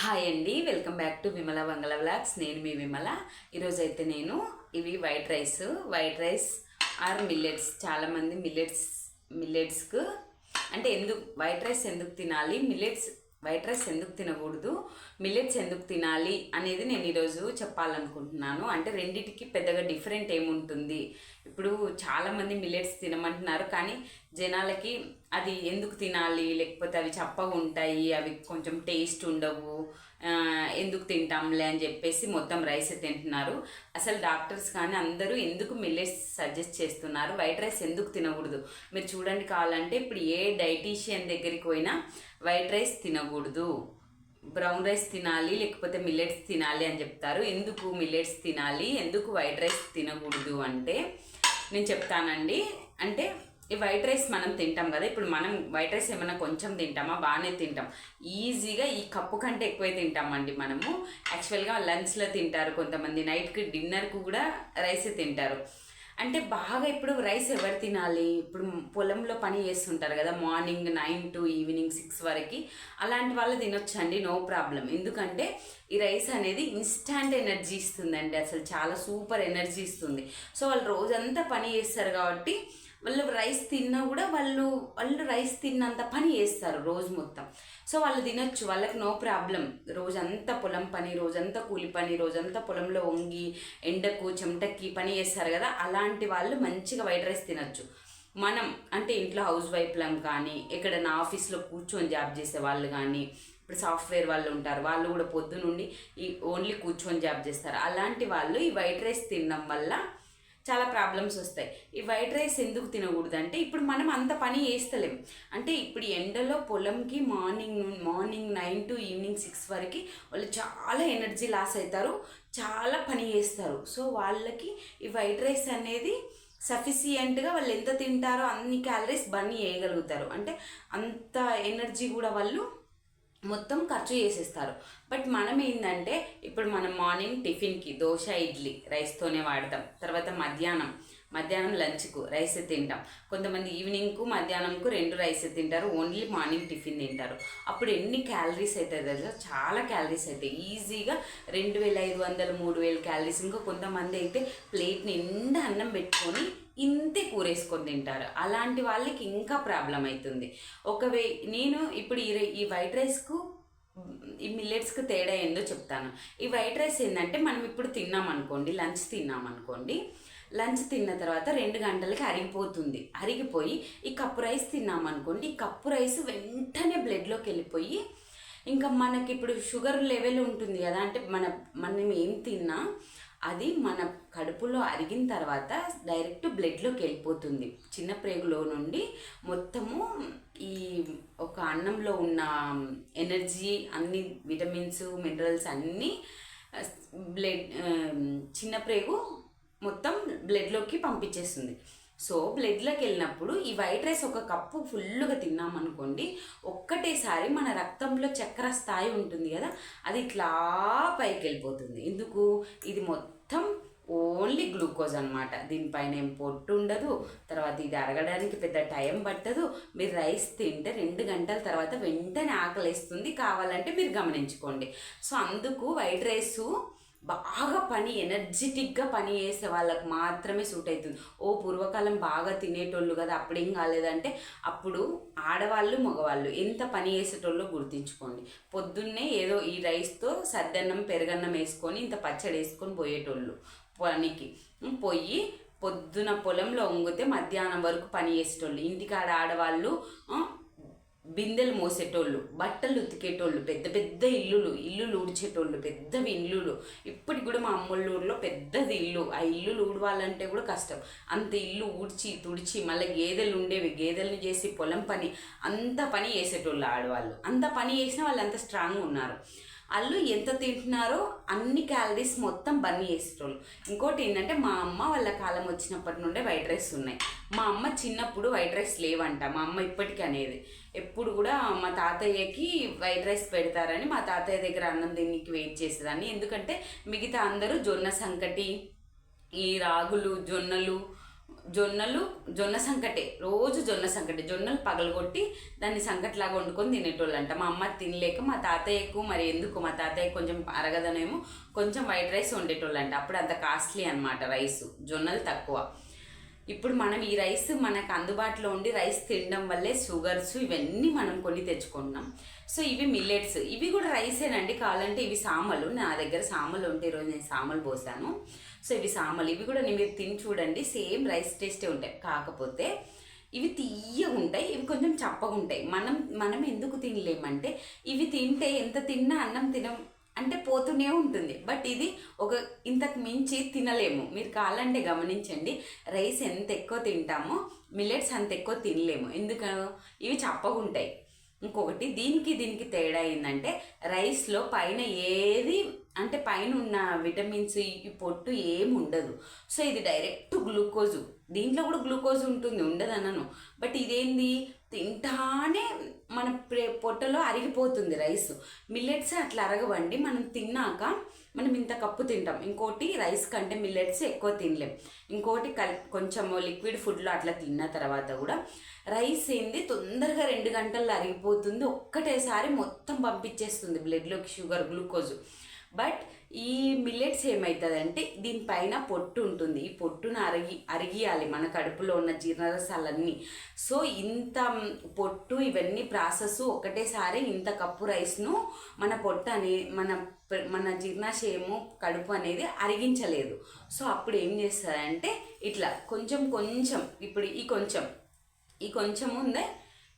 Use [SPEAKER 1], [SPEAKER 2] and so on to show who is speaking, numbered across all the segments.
[SPEAKER 1] Hi అండి welcome back to Vimala Vangala vlogs నేను మీ విమల ఈరోజు అయితే నేను ఇవి white rice white rice or millets చాలామంది మిల్లెట్స్ మిల్లెట్స్కు అంటే ఎందుకు వైట్ రైస్ ఎందుకు తినాలి? మిల్లెట్స్ వైట్ రైస్ ఎందుకు తినకూడదు? మిల్లెట్స్ ఎందుకు తినాలి? అనేది నేను ఈరోజు చెప్పాలనుకుంటున్నాను. అంటే రెండిటికి పెద్దగా డిఫరెంట్ ఏముంటుంది? ఇప్పుడు చాలామంది మిల్లెట్స్ తినమంటున్నారు కానీ జనాలకి అది ఎందుకు తినాలి? లేకపోతే అవి చప్పగా ఉంటాయి అవి కొంచెం టేస్ట్ ఉండవు ఎందుకు తింటాంలే అని చెప్పేసి మొత్తం రైస్ తింటున్నారు. అసలు డాక్టర్స్ కానీ అందరూ ఎందుకు మిల్లెట్స్ సజెస్ట్ చేస్తున్నారు? వైట్ రైస్ ఎందుకు తినకూడదు? మీరు చూడండి కావాలంటే ఇప్పుడు ఏ డైటీషియన్ దగ్గరికి పోయినా వైట్ రైస్ తినకూడదు. బ్రౌన్ రైస్ తినాలి లేకపోతే మిల్లెట్స్ తినాలి అని చెప్తారు. ఎందుకు మిల్లెట్స్ తినాలి? ఎందుకు వైట్ రైస్ తినకూడదు అంటే నేను చెప్తానండి. అంటే ఈ వైట్ రైస్ మనం తింటాం కదా ఇప్పుడు మనం వైట్ రైస్ ఏమైనా కొంచెం తింటామా బాగానే తింటాం. ఈజీగా ఈ కప్పు కంటే ఎక్కువే తింటామండి మనము. యాక్చువల్గా లంచ్లో తింటారు కొంతమంది నైట్కి డిన్నర్కు కూడా రైస్ తింటారు. అంటే బాగా ఇప్పుడు రైస్ ఎవరు తినాలి? ఇప్పుడు పొలంలో పని చేస్తుంటారు కదా morning nine to evening six వరకు. అలాంటి వాళ్ళు తినొచ్చండి నో ప్రాబ్లం. ఎందుకంటే ఈ రైస్ అనేది ఇన్స్టాంట్ ఎనర్జీ ఇస్తుందండి అసలు చాలా సూపర్ ఎనర్జీ ఇస్తుంది. సో వాళ్ళు రోజంతా పని చేస్తారు కాబట్టి వాళ్ళు రైస్ తిన్నా కూడా వాళ్ళు వాళ్ళు రైస్ తిన్నంత పని చేస్తారు రోజు మొత్తం. సో వాళ్ళు తినొచ్చు వాళ్ళకి నో ప్రాబ్లం రోజంతా పొలం పని రోజంతా కూలి పని రోజంతా పొలంలో వంగి ఎండకు చెమటకి పని చేస్తారు కదా అలాంటి వాళ్ళు మంచిగా వైట్ రైస్ తినొచ్చు. మనం అంటే ఇంట్లో హౌస్ వైఫ్లం కానీ ఎక్కడైనా ఆఫీస్లో కూర్చొని జాబ్ చేసే వాళ్ళు కానీ ఇప్పుడు సాఫ్ట్వేర్ వాళ్ళు ఉంటారు వాళ్ళు కూడా పొద్దునుండి ఈ ఓన్లీ కూర్చొని జాబ్ చేస్తారు. అలాంటి వాళ్ళు ఈ వైట్ రైస్ తినడం వల్ల చాలా ప్రాబ్లమ్స్ వస్తాయి. ఈ వైట్ రైస్ ఎందుకు తినకూడదు అంటే ఇప్పుడు మనం అంత పని చేస్తలేం. అంటే ఇప్పుడు ఎండలో పొలంకి morning morning nine to evening six వరకు వాళ్ళు చాలా ఎనర్జీ లాస్ అవుతారు చాలా పని చేస్తారు. సో వాళ్ళకి ఈ వైట్ రైస్ అనేది సఫిషియంట్గా వాళ్ళు ఎంత తింటారో అన్ని క్యాలరీస్ బర్న్ చేయగలుగుతారు. అంటే అంత ఎనర్జీ కూడా వాళ్ళు మొత్తం ఖర్చు చేసేస్తారు. బట్ మనం ఏంటంటే ఇప్పుడు మనం మార్నింగ్ టిఫిన్కి దోశ ఇడ్లీ రైస్తోనే వాడతాం. తర్వాత మధ్యాహ్నం మధ్యాహ్నం లంచ్కు రైస్ తింటాం. కొంతమంది ఈవినింగ్కు మధ్యాహ్నంకు రెండు రైస్ తింటారు ఓన్లీ మార్నింగ్ టిఫిన్ తింటారు. అప్పుడు ఎన్ని క్యాలరీస్ అవుతాయి తెలుసా? చాలా క్యాలరీస్ అవుతాయి ఈజీగా రెండు వేల ఐదు వందలు మూడు వేల క్యాలరీస్. ఇంకా కొంతమంది అయితే ప్లేట్ నిండా అన్నం పెట్టుకొని ఇంతే కూరేసుకొని తింటారు. అలాంటి వాళ్ళకి ఇంకా ప్రాబ్లం అవుతుంది. ఒకవే నేను ఇప్పుడు ఈ ఈ వైట్ రైస్కు ఈ మిల్లెట్స్కి తేడా ఏందో చెప్తాను. ఈ వైట్ రైస్ ఏంటంటే మనం ఇప్పుడు తిన్నాం అనుకోండి లంచ్ తిన్నాం అనుకోండి లంచ్ తిన్న తర్వాత రెండు గంటలకి అరిగిపోతుంది. అరిగిపోయి ఈ కప్పు రైస్ తిన్నాం అనుకోండి ఈ కప్పు రైస్ వెంటనే బ్లడ్లోకి వెళ్ళిపోయి ఇంకా మనకి ఇప్పుడు షుగర్ లెవెల్ ఉంటుంది కదా అంటే మన మనం ఏం తిన్నా అది మన కడుపులో అరిగిన తర్వాత డైరెక్ట్ బ్లడ్లోకి వెళ్ళిపోతుంది. చిన్న ప్రేగులో నుండి మొత్తము ఈ ఒక అన్నంలో ఉన్న ఎనర్జీ అన్ని విటమిన్స్ మినరల్స్ అన్నీ బ్లడ్ చిన్న ప్రేగు మొత్తం బ్లడ్లోకి పంపించేస్తుంది. సో బ్లడ్లోకి వెళ్ళినప్పుడు ఈ వైట్ రైస్ ఒక కప్పు ఫుల్గా తిన్నామనుకోండి ఒక్కటేసారి మన రక్తంలో చక్కెర స్థాయి ఉంటుంది కదా అది ఇట్లా పైకి వెళ్ళిపోతుంది. ఎందుకు? ఇది మొత్తం ఓన్లీ గ్లూకోజ్ అనమాట దీనిపైన ఏం పొట్టు ఉండదు తర్వాత ఇది అరగడానికి పెద్ద టైం పట్టదు. మీరు రైస్ తింటే రెండు గంటల తర్వాత వెంటనే ఆకలిస్తుంది. కావాలంటే మీరు గమనించుకోండి. సో అందుకు వైట్ రైసు బాగా పని ఎనర్జెటిక్గా పని చేసే వాళ్ళకి మాత్రమే సూట్ అవుతుంది. ఓ పూర్వకాలం బాగా తినేటోళ్ళు కదా అప్పుడేం కాలేదంటే అప్పుడు ఆడవాళ్ళు మగవాళ్ళు ఎంత పని చేసేటోళ్ళు గుర్తించుకోండి. పొద్దున్నే ఏదో ఈ రైస్తో సద్దన్నం పెరగన్నం వేసుకొని ఇంత పచ్చడి వేసుకొని పోయేటోళ్ళు పనికి. పోయి పొద్దున పొలంలో వంగితే మధ్యాహ్నం వరకు పని చేసేటోళ్ళు. ఇంటికాడ ఆడవాళ్ళు బిందెలు మోసేటోళ్ళు బట్టలు ఉతికేటోళ్ళు పెద్ద పెద్ద ఇల్లులు ఇల్లులు ఊడ్చేటోళ్ళు పెద్దవి ఇల్లులు. ఇప్పటికి కూడా మా అమ్మళ్ళూరులో పెద్దది ఇల్లు. ఆ ఇల్లులు ఊడవాలంటే కూడా కష్టం. అంత ఇల్లు ఊడ్చి తుడిచి మళ్ళీ గేదెలు ఉండేవి. గేదెలను చేసి పొలం పని అంత పని చేసేటోళ్ళు ఆడవాళ్ళు. అంత పని చేసినా వాళ్ళు అంత స్ట్రాంగ్ ఉన్నారు. వాళ్ళు ఎంత తింటున్నారో అన్ని క్యాలరీస్ మొత్తం బర్న్ చేసేటోళ్ళు. ఇంకోటి ఏంటంటే మా అమ్మ వాళ్ళ కాలం వచ్చినప్పటి నుండే వైట్ రైస్ ఉన్నాయి. మా అమ్మ చిన్నప్పుడు వైట్ రైస్ లేవంట. మా అమ్మ ఇప్పటికీ అనేది. ఎప్పుడు కూడా మా తాతయ్యకి వైట్ రైస్ పెడతారని మా తాతయ్య దగ్గర అన్నం దీనికి వెయిట్ చేసేదాన్ని. ఎందుకంటే మిగతా అందరూ జొన్న సంకటి ఈ రాగులు జొన్నలు జొన్నలు జొన్న సంకటే. రోజు జొన్న సంకటే. జొన్నలు పగలగొట్టి దాన్ని సంకట్లాగా వండుకొని తినేటోళ్ళంట. మా అమ్మ తినలేక మా తాతయ్యకు మరి ఎందుకు? మా తాతయ్య కొంచెం అరగదనేమో కొంచెం వైట్ రైస్ వండేటోళ్ళంట. అప్పుడు అంత కాస్ట్లీ అనమాట రైస్. జొన్నలు తక్కువ. ఇప్పుడు మనం ఈ రైస్ మనకు అందుబాటులో ఉండి రైస్ తినడం వల్లే షుగర్స్ ఇవన్నీ మనం కొన్ని తెచ్చుకుంటున్నాం. సో ఇవి మిల్లెట్స్ ఇవి కూడా రైసేనండి కావాలంటే ఇవి సామలు. నా దగ్గర సామలు ఉంటే ఈరోజు నేను సామలు పోసాను. సో ఇవి సామలు. ఇవి కూడా మీరు తిని చూడండి. సేమ్ రైస్ టేస్టే ఉంటాయి. కాకపోతే ఇవి తీయగా ఉంటాయి. ఇవి కొంచెం చప్పగా ఉంటాయి. మనం మనం ఎందుకు తినలేమంటే ఇవి తింటే ఎంత తిన్నా అన్నం తినం అంటే పోతూనే ఉంటుంది. బట్ ఇది ఒక ఇంతకు మించి తినలేము. మీరు కావాలంటే గమనించండి. రైస్ ఎంత ఎక్కువ తింటామో మిల్లెట్స్ అంత ఎక్కువ తినలేము. ఎందుకు? ఇవి చప్పగా ఇంకొకటి దీనికి దీనికి తేడా ఏంటంటే రైస్లో పైన ఏది అంటే పైన ఉన్న విటమిన్స్ ఈ పొట్టు ఏమి ఉండదు. సో ఇది డైరెక్ట్ గ్లూకోజు. దీంట్లో కూడా గ్లూకోజ్ ఉంటుంది. ఉండదు అన్నాను బట్ ఇదేంది? తింటానే మన ప్రే- పొట్టలో అరిగిపోతుంది రైస్. మిల్లెట్స్ అట్లా అరగవండి. మనం తిన్నాక మనం ఇంత కప్పు తింటాం. ఇంకోటి రైస్ కంటే మిల్లెట్స్ ఎక్కువ తినలేం. ఇంకోటి కల్ కొంచెము లిక్విడ్ ఫుడ్లో అట్లా తిన్న తర్వాత కూడా రైస్ ఏంది? తొందరగా రెండు గంటల్లో అరిగిపోతుంది. ఒక్కటేసారి మొత్తం పంపించేస్తుంది బ్లడ్లోకి షుగర్ గ్లూకోజ్. బట్ ఈ మిల్లెట్స్ ఏమవుతుందంటే దీనిపైన పొట్టు ఉంటుంది. ఈ పొట్టును అరిగి అరిగియాలి మన కడుపులో ఉన్న జీర్ణరసాలన్నీ. సో ఇంత పొట్టు ఇవన్నీ ప్రాసెస్ ఒకటేసారి ఇంత కప్పు రైస్ను మన పొట్టు అనే మన మన జీర్ణాశయము కడుపు అనేది అరిగించలేదు. సో అప్పుడు ఏం చేస్తారంటే ఇట్లా కొంచెం కొంచెం ఇప్పుడు ఈ కొంచెం ఈ కొంచెం ఉందే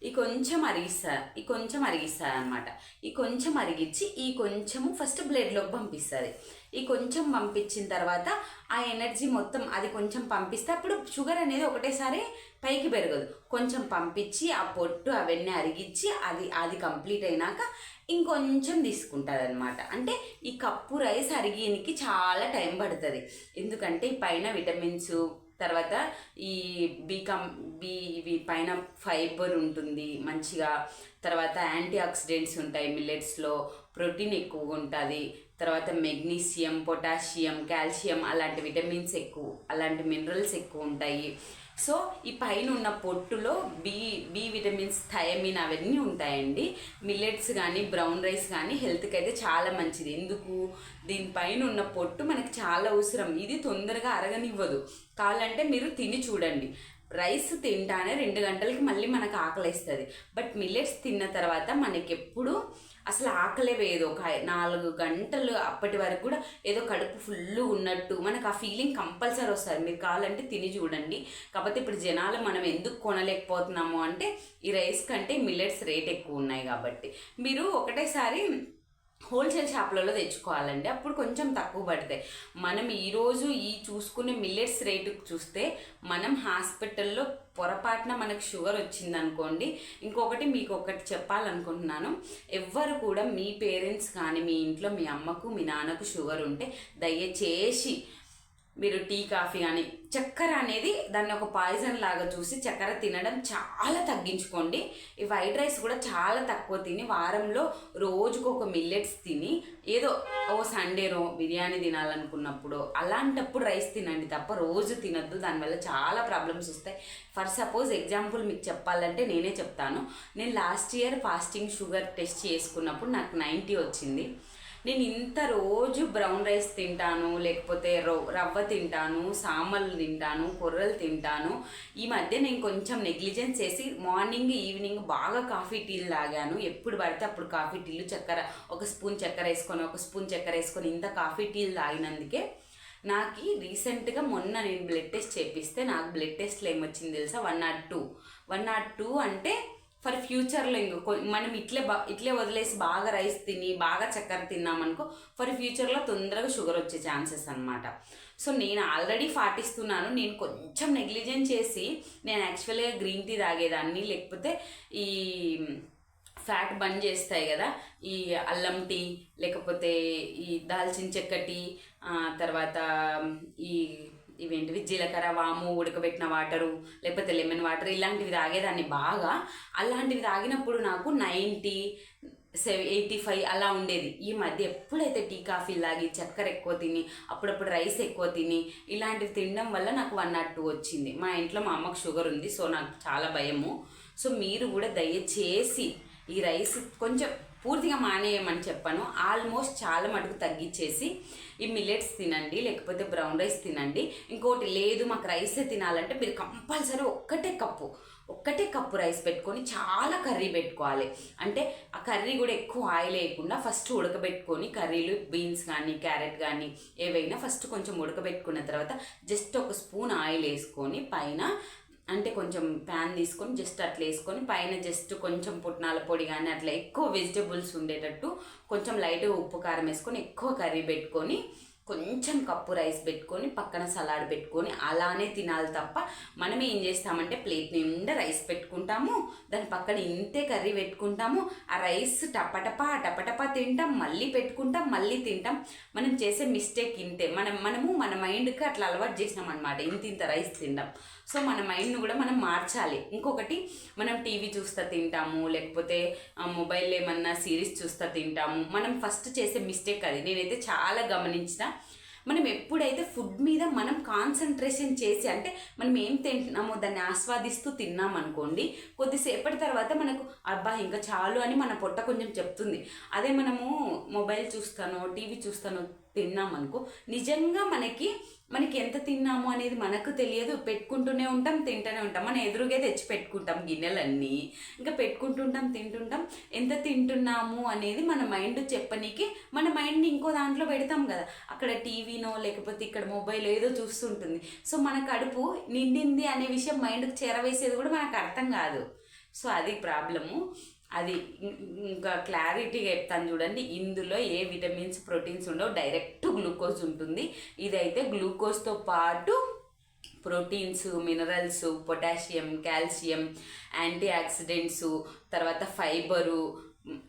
[SPEAKER 1] ఈ కొంచెం అరిగిస్తారు ఈ కొంచెం అరిగిస్తారు అనమాట ఈ కొంచెం అరిగించి ఈ కొంచెము ఫస్ట్ బ్లడ్లోకి పంపిస్తుంది. ఈ కొంచెం పంపించిన తర్వాత ఆ ఎనర్జీ మొత్తం అది కొంచెం పంపిస్తే అప్పుడు షుగర్ అనేది ఒకటేసారి పైకి పెరగదు. కొంచెం పంపించి ఆ పొట్టు అవన్నీ అరిగించి అది అది కంప్లీట్ అయినాక ఇంకొంచెం తీసుకుంటుంది అనమాట అంటే ఈ కప్పు రైస్ అరిగేనికి చాలా టైం పడుతుంది. ఎందుకంటే పైన విటమిన్స్ తర్వాత ఈ బీకామ్ బీ ఇవి పైన ఫైబర్ ఉంటుంది మంచిగా. తర్వాత యాంటీ ఆక్సిడెంట్స్ ఉంటాయి మిల్లెట్స్లో ప్రోటీన్ ఎక్కువగా ఉంటుంది. తర్వాత మెగ్నీషియం పొటాషియం కాల్షియం అలాంటి విటమిన్స్ ఎక్కువ అలాంటి మినరల్స్ ఎక్కువ ఉంటాయి. సో ఈ పైన ఉన్న పొట్టులో బి బి విటమిన్స్ థయమిన్ అవన్నీ ఉంటాయండి. మిల్లెట్స్ కానీ బ్రౌన్ రైస్ కానీ హెల్త్కి అయితే చాలా మంచిది. ఎందుకు? దీనిపైన ఉన్న పొట్టు మనకి చాలా అవసరం. ఇది తొందరగా అరగనివ్వదు. కావాలంటే మీరు తిని చూడండి. రైస్ తింటానే రెండు గంటలకి మళ్ళీ మనకు ఆకలిస్తుంది. బట్ మిల్లెట్స్ తిన్న తర్వాత మనకి ఎప్పుడు అసలు ఆకలే వేయదు. ఒక నాలుగు గంటలు అప్పటి వరకు కూడా ఏదో కడుపు ఫుల్ ఉన్నట్టు మనకు ఆ ఫీలింగ్ కంపల్సరీ వస్తుంది. మీరు కావాలంటే తిని చూడండి. కాకపోతే ఇప్పుడు జనాలు మనం ఎందుకు కొనలేకపోతున్నాము అంటే ఈ రైస్ కంటే మిల్లెట్స్ రేట్ ఎక్కువ ఉన్నాయి కాబట్టి. మీరు ఒకటేసారి హోల్సేల్ షాప్లలో తెచ్చుకోవాలండి. అప్పుడు కొంచెం తక్కువ పడతాయి మనం ఈరోజు ఈ చూసుకునే మిల్లెట్స్ రేటు చూస్తే మనం హాస్పిటల్లో పొరపాటున మనకు షుగర్ వచ్చిందనుకోండి ఇంకొకటి మీకు ఒకటి చెప్పాలనుకుంటున్నాను. ఎవ్వరు కూడా మీ పేరెంట్స్ కానీ మీ ఇంట్లో మీ అమ్మకు మీ నాన్నకు షుగర్ ఉంటే దయచేసి మీరు టీ కాఫీ కానీ చక్కెర అనేది దాన్ని ఒక పాయిజన్ లాగా చూసి చక్కెర తినడం చాలా తగ్గించుకోండి. ఈ వైట్ రైస్ కూడా చాలా తక్కువ తిని వారంలో రోజుకు ఒక మిల్లెట్స్ తిని ఏదో ఓ సండేనో బిర్యానీ తినాలనుకున్నప్పుడు అలాంటప్పుడు రైస్ తినండి తప్ప రోజు తినద్దు. దానివల్ల చాలా ప్రాబ్లమ్స్ వస్తాయి. ఫర్ సపోజ్ ఎగ్జాంపుల్ మీకు చెప్పాలంటే నేనే చెప్తాను. నేను last year fasting sugar test చేసుకున్నప్పుడు నాకు నైంటీ వచ్చింది. నేను ఇంత రోజు బ్రౌన్ రైస్ తింటాను లేకపోతే రవ్ రవ్వ తింటాను సామలు తింటాను కొర్రలు తింటాను. ఈ మధ్య నేను కొంచెం నెగ్లిజెన్స్ చేసి మార్నింగ్ ఈవినింగ్ బాగా కాఫీ టీలు తాగాను. ఎప్పుడు పడితే అప్పుడు కాఫీ టీలు చక్కెర ఒక స్పూన్ చక్కెర వేసుకొని ఒక స్పూన్ చక్కెర వేసుకొని ఇంత కాఫీ టీలు తాగినందుకే నాకు రీసెంట్గా మొన్న నేను బ్లడ్ టెస్ట్ చేపిస్తే నాకు బ్లడ్ టెస్ట్లో ఏమొచ్చింది తెలుసా? One nought two. One nought two అంటే ఫర్ ఫ్యూచర్లో ఇంకో మనం ఇట్లే బా ఇట్లే వదిలేసి బాగా రైస్ తిని బాగా చక్కెర తిన్నామనుకో ఫర్ ఫ్యూచర్లో తొందరగా షుగర్ వచ్చే ఛాన్సెస్ అనమాట సో నేను ఆల్రెడీ పాటిస్తున్నాను. నేను కొంచెం నెగ్లిజెన్స్ చేసి నేను యాక్చువల్గా గ్రీన్ టీ తాగేదాన్ని. లేకపోతే ఈ ఫ్యాట్ బంద్ చేస్తాయి కదా ఈ అల్లం టీ లేకపోతే ఈ దాల్చిన చెక్క టీ తర్వాత ఈ ఇవేంటివి? జీలకర్ర వాము ఉడకబెట్టిన వాటరు లేకపోతే లెమన్ వాటర్ ఇలాంటివి తాగేదాన్ని బాగా. అలాంటివి తాగినప్పుడు నాకు నైంటీ సెవెన్ ఎయిటీ ఫైవ్ అలా ఉండేది. ఈ మధ్య ఎప్పుడైతే టీ కాఫీ లాగి చక్కెర ఎక్కువ తిని అప్పుడప్పుడు రైస్ ఎక్కువ తిని ఇలాంటివి తినడం వల్ల నాకు వన్ నాట్ టూ వచ్చింది. మా ఇంట్లో మా అమ్మకు షుగర్ ఉంది సో నాకు చాలా భయము. సో మీరు కూడా దయచేసి ఈ రైస్ కొంచెం పూర్తిగా మానేయమని చెప్పాను. ఆల్మోస్ట్ చాలా మటుకు తగ్గించేసి ఈ మిల్లెట్స్ తినండి లేకపోతే బ్రౌన్ రైస్ తినండి. ఇంకోటి లేదు మాకు రైసే తినాలంటే మీరు కంపల్సరీ ఒక్కటే కప్పు ఒక్కటే కప్పు రైస్ పెట్టుకొని చాలా కర్రీ పెట్టుకోవాలి. అంటే ఆ కర్రీ కూడా ఎక్కువ ఆయిల్ వేయకుండా ఫస్ట్ ఉడకబెట్టుకొని కర్రీలు బీన్స్ కానీ క్యారెట్ కానీ ఏవైనా ఫస్ట్ కొంచెం ఉడకబెట్టుకున్న తర్వాత జస్ట్ ఒక స్పూన్ ఆయిల్ వేసుకొని పైన అంటే కొంచెం ప్యాన్ తీసుకొని జస్ట్ అట్లా వేసుకొని పైన జస్ట్ కొంచెం పుట్నాల పొడి కానీ అట్లా ఎక్కువ వెజిటబుల్స్ ఉండేటట్టు కొంచెం లైట్గా ఉప్పు కారం వేసుకొని ఎక్కువ కర్రీ పెట్టుకొని కొంచెం కప్పు రైస్ పెట్టుకొని పక్కన సలాడ్ పెట్టుకొని అలానే తినాలి తప్ప మనం ఏం చేస్తామంటే ప్లేట్ నిండా రైస్ పెట్టుకుంటాము దాని పక్కన ఇంతే కర్రీ పెట్టుకుంటాము ఆ రైస్ టపటపా టపటపా తింటాం మళ్ళీ పెట్టుకుంటాం మళ్ళీ తింటాం. మనం చేసే మిస్టేక్ ఇంతే. మనం మనము మన మైండ్కి అట్లా అలవాటు చేసినాం అనమాట ఇంత ఇంత రైస్ తింటాం సో మన మైండ్ను కూడా మనం మార్చాలి. ఇంకొకటి మనం టీవీ చూస్తా తింటాము లేకపోతే మొబైల్ ఏమన్నా సిరీస్ చూస్తా తింటాము. మనం ఫస్ట్ చేసే మిస్టేక్ అది. నేనైతే చాలా గమనించిన మనం ఎప్పుడైతే ఫుడ్ మీద మనం కాన్సన్ట్రేషన్ చేసి అంటే మనం ఏం తింటున్నామో దాన్ని ఆస్వాదిస్తూ తిన్నాం అనుకోండి కొద్దిసేపటి తర్వాత మనకు అబ్బా ఇంకా చాలు అని మన పొట్ట కొంచెం చెప్తుంది. అదే మనము మొబైల్ చూస్తానో టీవీ చూస్తానో తిన్నాం అనుకో నిజంగా మనకి మనకి ఎంత తిన్నాము అనేది మనకు తెలియదు. పెట్టుకుంటూనే ఉంటాం తింటూనే ఉంటాం. మన ఎదురుగా తెచ్చి పెట్టుకుంటాం గిన్నెలన్నీ. ఇంకా పెట్టుకుంటుంటాం తింటుంటాం. ఎంత తింటున్నాము అనేది మన మైండ్ చెప్పనీకి మన మైండ్ని ఇంకో దాంట్లో పెడతాం కదా. అక్కడ టీవీనో లేకపోతే ఇక్కడ మొబైల్ ఏదో చూస్తుంటుంది. సో మన కడుపు నిండింది అనే విషయం మైండ్కి చేరవేసేది కూడా మనకు అర్థం కాదు. సో అది ప్రాబ్లము. అది ఇంకా క్లారిటీగా చెప్తాను చూడండి. ఇందులో ఏ విటమిన్స్ ప్రోటీన్స్ ఉండవు. డైరెక్ట్ గ్లూకోజ్ ఉంటుంది. ఇదైతే గ్లూకోజ్తో పాటు proteins minerals potassium calcium antioxidants తర్వాత ఫైబరు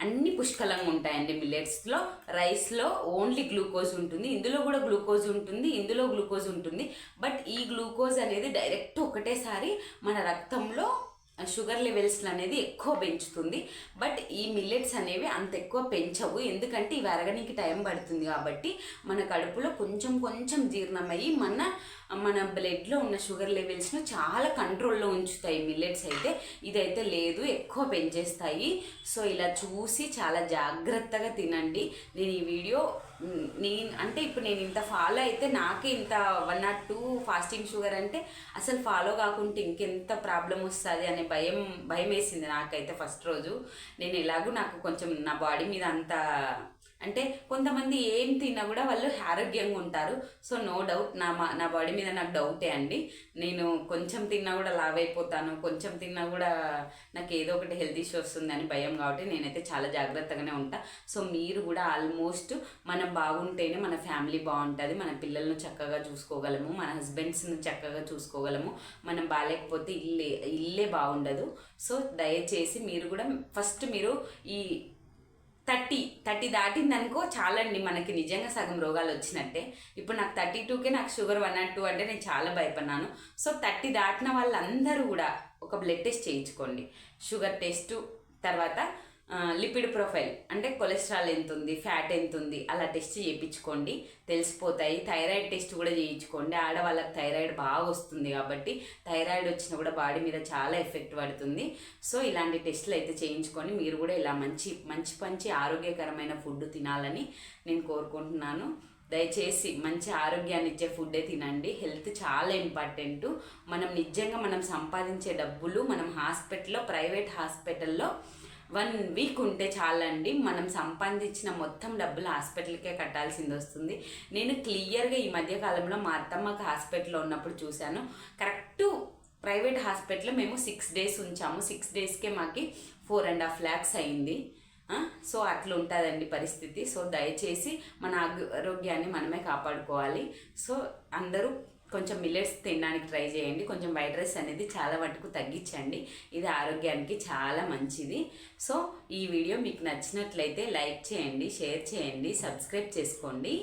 [SPEAKER 1] అన్ని పుష్కలంగా ఉంటాయండి మిల్లెట్స్లో. రైస్లో ఓన్లీ గ్లూకోజ్ ఉంటుంది. ఇందులో కూడా గ్లూకోజ్ ఉంటుంది. ఇందులో గ్లూకోజ్ ఉంటుంది. బట్ ఈ గ్లూకోజ్ అనేది డైరెక్ట్ ఒకటేసారి మన రక్తంలో షుగర్ లెవెల్స్ అనేది ఎక్కువ పెంచుతుంది. బట్ ఈ మిల్లెట్స్ అనేవి అంత ఎక్కువ పెంచవు. ఎందుకంటే ఇవి అరగడానికి టైం పడుతుంది కాబట్టి మన కడుపులో కొంచెం కొంచెం జీర్ణమయ్యి మన మన బ్లడ్లో ఉన్న షుగర్ లెవెల్స్ను చాలా కంట్రోల్లో ఉంచుతాయి మిల్లెట్స్ అయితే. ఇదైతే లేదు ఎక్కువ పెంచేస్తాయి. సో ఇలా చూసి చాలా జాగ్రత్తగా తినండి. నేను ఈ వీడియో నేను అంటే ఇప్పుడు నేను ఇంత ఫాలో అయితే నాకే ఇంత one nought two fasting sugar అంటే అసలు ఫాలో కాకుంటే ఇంకెంత ప్రాబ్లం వస్తుంది అనే భయం భయం వేసింది నాకైతే ఫస్ట్ రోజు. నేను ఎలాగూ నాకు కొంచెం నా బాడీ మీద అంత అంటే కొంతమంది ఏం తిన్నా కూడా వాళ్ళు ఆరోగ్యంగా ఉంటారు. సో నో డౌట్ నా మా నా బాడీ మీద నాకు డౌటే అండి. నేను కొంచెం తిన్నా కూడా లావ్ అయిపోతాను. కొంచెం తిన్నా కూడా నాకు ఏదో ఒకటి హెల్త్ ఇష్యూ వస్తుంది అని భయం కాబట్టి నేనైతే చాలా జాగ్రత్తగానే ఉంటా. సో మీరు కూడా ఆల్మోస్ట్ మనం బాగుంటేనే మన ఫ్యామిలీ బాగుంటుంది. మన పిల్లలను చక్కగా చూసుకోగలము. మన హస్బెండ్స్ని చక్కగా చూసుకోగలము. మనం బాగాలేకపోతే ఇల్లే ఇల్లే బాగుండదు. సో దయచేసి మీరు కూడా ఫస్ట్ మీరు ఈ థర్టీ థర్టీ దాటిందనుకో చాలండి మనకి నిజంగా సగం రోగాలు వచ్చినట్టే. ఇప్పుడు నాకు థర్టీ టూకే నాకు షుగర్ వన్ అండ్ టూ అంటే నేను చాలా భయపడినాను సో థర్టీ దాటిన వాళ్ళందరూ కూడా ఒక బ్లడ్ టెస్ట్ చేయించుకోండి. షుగర్ టెస్ట్ తర్వాత లిపిడ్ ప్రొఫైల్ అంటే కొలెస్ట్రాల్ ఎంత ఉంది ఫ్యాట్ ఎంత ఉంది అలా టెస్ట్ చేయించుకోండి. తెలిసిపోతాయి. థైరాయిడ్ టెస్ట్ కూడా చేయించుకోండి. ఆడవాళ్ళకి థైరాయిడ్ బాగా వస్తుంది కాబట్టి థైరాయిడ్ వచ్చినా కూడా బాడీ మీద చాలా ఎఫెక్ట్ పడుతుంది. సో ఇలాంటి టెస్టులు అయితే చేయించుకొని మీరు కూడా ఇలా మంచి మంచి మంచి ఆరోగ్యకరమైన ఫుడ్ తినాలని నేను కోరుకుంటున్నాను. దయచేసి మంచి ఆరోగ్యాన్ని ఇచ్చే ఫుడ్డే తినండి. హెల్త్ చాలా ఇంపార్టెంట్ మనం నిజంగా మనం సంపాదించే డబ్బులు మనం హాస్పిటల్లో ప్రైవేట్ హాస్పిటల్లో వన్ వీక్ ఉంటే చాలండి. మనం సంపాదించిన మొత్తం డబ్బులు హాస్పిటల్కే కట్టాల్సింది వస్తుంది. నేను క్లియర్గా ఈ మధ్య కాలంలో మా అత్తమ్మకి హాస్పిటల్లో ఉన్నప్పుడు చూశాను. కరెక్ట్ ప్రైవేట్ హాస్పిటల్లో మేము సిక్స్ డేస్ ఉంచాము. సిక్స్ డేస్కే మాకి ఫోర్ అండ్ హాఫ్ ల్యాక్స్ అయింది. సో అట్లా ఉంటుందండి పరిస్థితి. సో దయచేసి మన ఆరోగ్యాన్ని మనమే కాపాడుకోవాలి. సో అందరూ కొంచెం మిల్లెట్స్ తినడానికి ట్రై చేయండి. కొంచెం వైట్ రైస్ అనేది చాలా మటుకు తగ్గించండి. ఇది ఆరోగ్యానికి చాలా మంచిది. సో ఈ వీడియో మీకు నచ్చినట్లయితే లైక్ చేయండి షేర్ చేయండి సబ్స్క్రైబ్ చేసుకోండి.